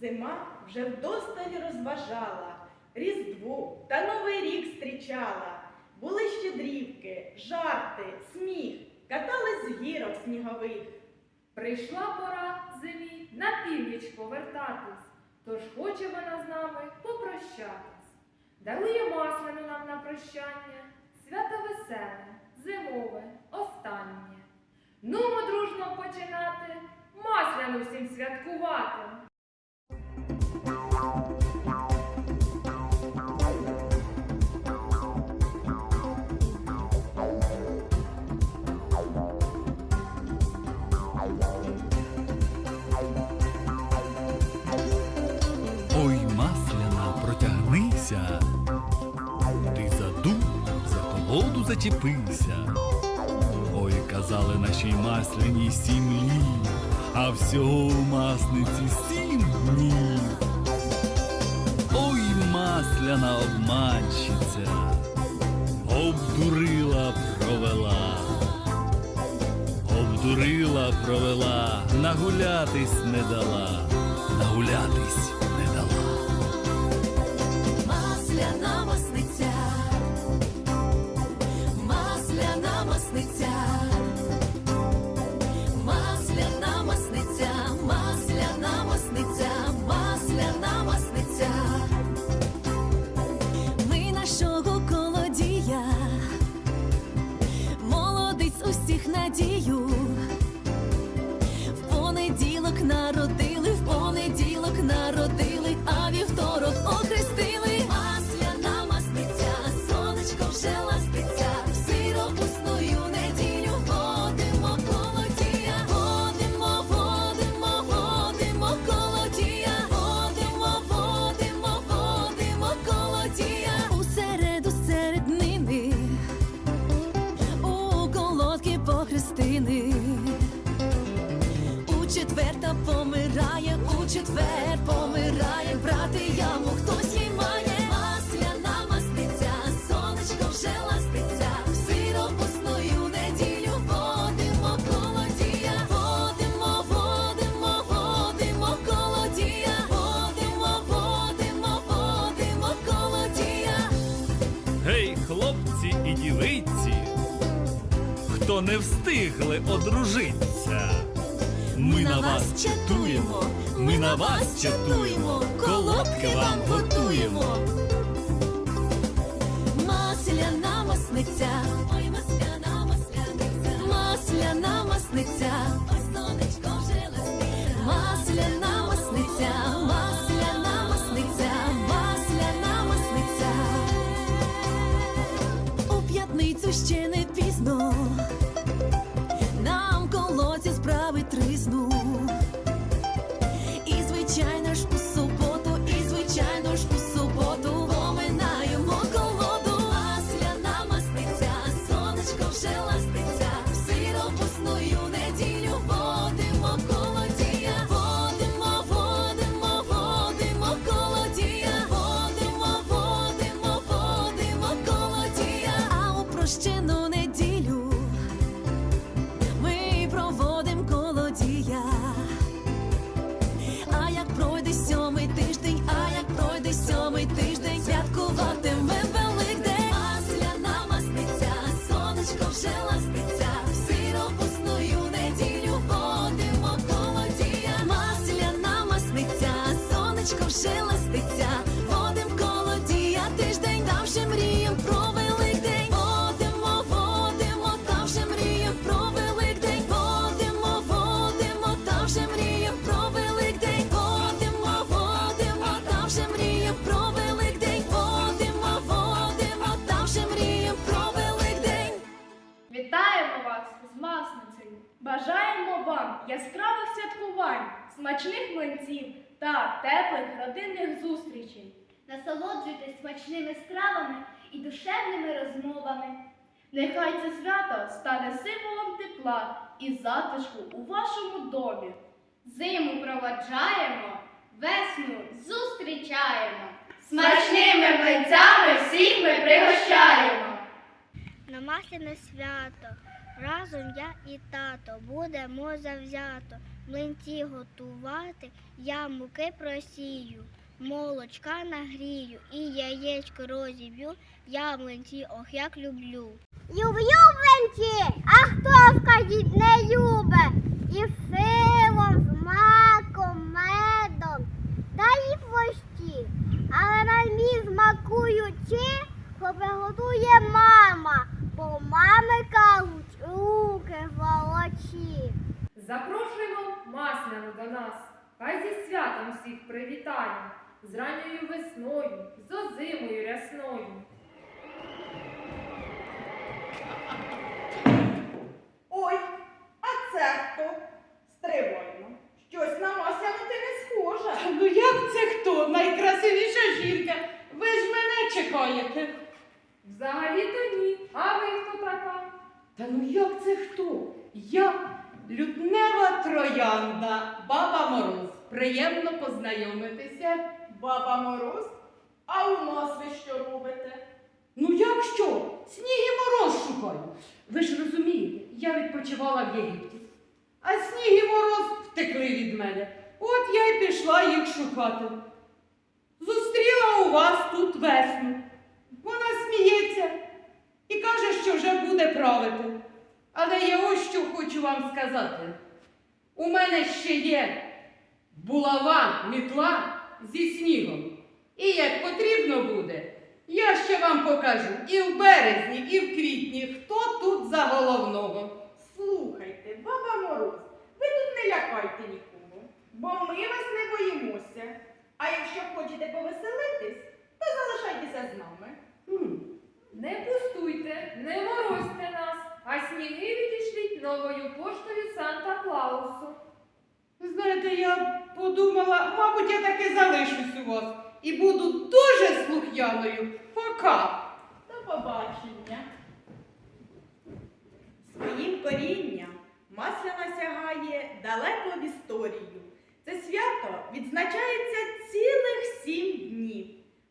Зима вже вдосталь розважала, Різдво та Новий рік зустрічала. Були щедрівки, жарти, сміх, катались з гірок снігових. Прийшла пора зимі на північ повертатись, тож хоче вона з нами попрощатись. Дарує масляну нам на прощання, свято веселе, зимове, останнє. Нумо дружно починати, масляну всім святкувати. Зачепився. Ой, казали нашій масляній сім'ї, а всього у масниці сім днів. Ой, масляна обманщиця, обдурила, провела, обдурила, провела, нагулятись не дала, нагулятись понеділок не встигли одружитися. Ми на вас чатуємо, ми на вас чатуємо, колодки вам готуємо. Масляна масниця, ой, масляна масляниця, масляна масниця, ой, сонечко вже. Масляна масниця, масляна масниця, масляна масниця. У п'ятницю ще не пізно. Бажаємо вам яскравих святкувань, смачних млинців та теплих родинних зустрічей. Насолоджуйтесь смачними стравами і душевними розмовами. Нехай це свято стане символом тепла і затишку у вашому домі. Зиму проводжаємо, весну зустрічаємо. Смачними млинцями всіх ми пригощаємо! на масляне свято Разом я і тато будемо завзято. Млинці готувати, я муки просію, молочка нагрію і яєчко розіб'ю, я млинці ох як люблю. Люблю млинці, а хто скажіть не любе? І силом, з маком, медом, та й площі. Але мені змакуючи, то приготує мама, бо мами кажуть, руки волочі. Запрошуємо Масляну до нас. Хай зі святом всіх привітає, з ранньою весною, з озимою рясною. Ой, а це хто? Стривайно. Щось на Масяну ти не схожа. Ну як це хто? Найкрасивіша жінка. Ви ж мене чекаєте. Взагалі-то ні. А ви хто така? Та ну як це хто? Я лютнева троянда, баба Мороз. Приємно познайомитися. Баба Мороз? А у нас ви що робите? Ну як що? Сніг і мороз шукаю. Ви ж розумієте, я відпочивала в Єгипті. А сніг і мороз втекли від мене. От я й пішла їх шукати. Зустріла у вас тут весну. Вона сміється і каже, що вже буде правити. Але я ось що хочу вам сказати. У мене ще є булава, мітла зі снігом. І як потрібно буде, я ще вам покажу і в березні, і в квітні, хто тут за головного. Слухайте, баба Мороз, ви тут не лякайте нікого, бо ми вас не боїмося. А якщо хочете повеселитись, то залишайтеся з нами. Не пустуйте, не морозьте нас, а сніги відійшліть новою поштою Санта Клаусу. Ви знаєте, я подумала, мабуть, я таки залишусь у вас і буду дуже слух'яною. Пока. До побачення. Своїм корінням Масляна сягає далеко в історію. Це свято відзначається цілих сім днів.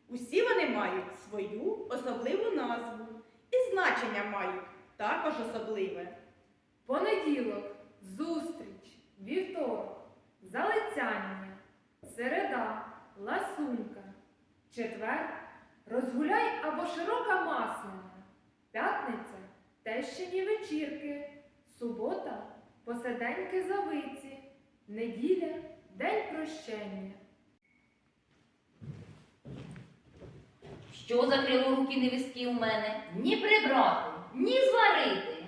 Усі вони мають свою особливу назву і значення мають також особливе. Понеділок, залицяння, середа, ласунка, четвер, розгуляй або широка масляна, п'ятниця, тещині вечірки, субота, посиденьки завиці, неділя, день прощення. Що за криворукі невістки у мене? Ні прибрати, ні зварити.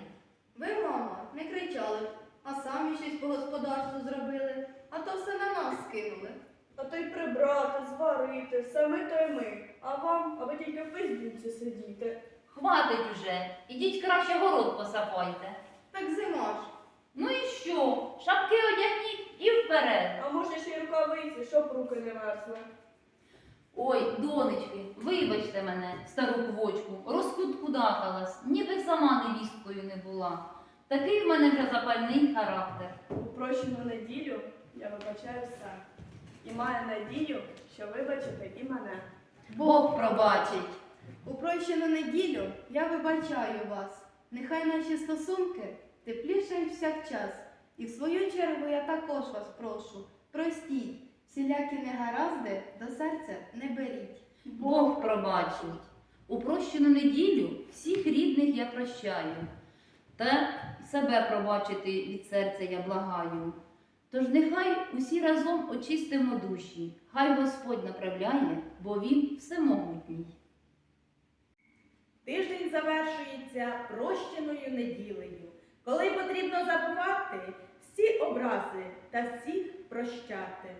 Ви, мамо, не кричали, а самі щось по господарству зробили, а то все на нас скинули. А то й прибрати, зварити, все ми то й ми. А вам, а ви тільки в Фейсбуці сидіте. Хватить уже, ідіть краще город посапайте. Так зима ж. Ну і що? Шапки одягніть і вперед. А може ще й рукавиці, щоб руки не мерзли. Ой, донечки, вибачте мене, стару квочку, розкуткудакалась, ніби сама невісткою не була. Такий в мене вже запальний характер. У прощену неділю я вибачаю все. І маю надію, що вибачите і мене. Бог пробачить. У прощену неділю я вибачаю вас. Нехай наші стосунки теплішають всякчас. І в свою чергу я також вас прошу. Простіть, всілякі негаразди до серця не беріть. Бог пробачить. У прощену неділю всіх рідних я прощаю. Та себе пробачити від серця я благаю. Тож нехай усі разом очистимо душі, хай Господь направляє, бо Він всемогутній. Тиждень завершується прощеною неділею, коли потрібно забувати всі образи та всіх прощати.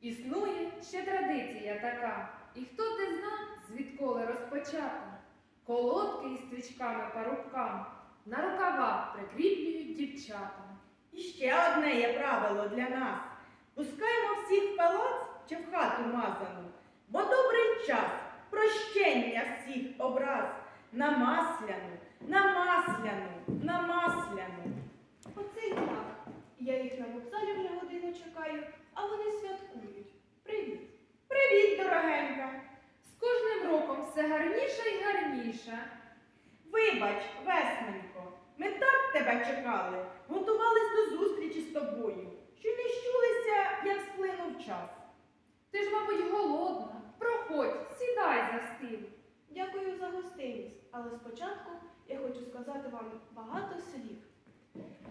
Існує ще традиція така, і хто ти зна, звідколи розпочата. Колодки із стрічками парубкам на рукавах прикріплюють дівчата. І ще одне є правило для нас. Пускаємо всіх в палац чи в хату мазану, бо добрий час прощення всіх образ на масляну, на масляну, на масляну. Оце й так. Я їх на вокзалі вже годину чекаю, а вони святкують. Привіт. Привіт, дорогенька! З кожним роком все гарніше і гарніше. Вибач, весненько, Ми так тебе чекали, готувались до зустрічі з тобою, що не щулися, як сплинув час. Ти ж, мабуть, голодна. Проходь, сідай за стіл. Дякую за гостинність, але спочатку я хочу сказати вам багато слів.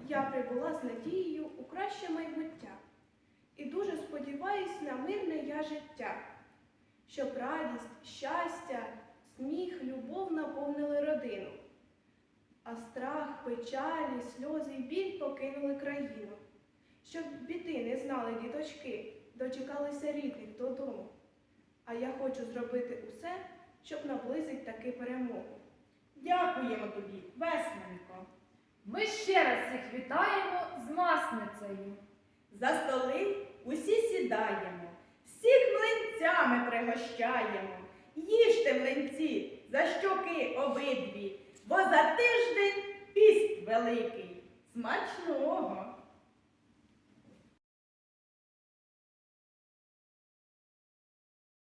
Я прибула з надією у краще майбуття і дуже сподіваюсь на мирне я життя, щоб радість, щастя, сміх, любов наповнили а страх, печалі, сльози і біль покинули країну, щоб біди не знали діточки, дочекалися рідних додому. А я хочу зробити усе, щоб наблизити таки перемогу. Дякуємо тобі, весненько. Ми ще раз всіх вітаємо з масницею. За столи усі сідаємо, всіх млинцями пригощаємо. Їжте млинці за щоки обидві, бо за тиждень піст великий. Смачного!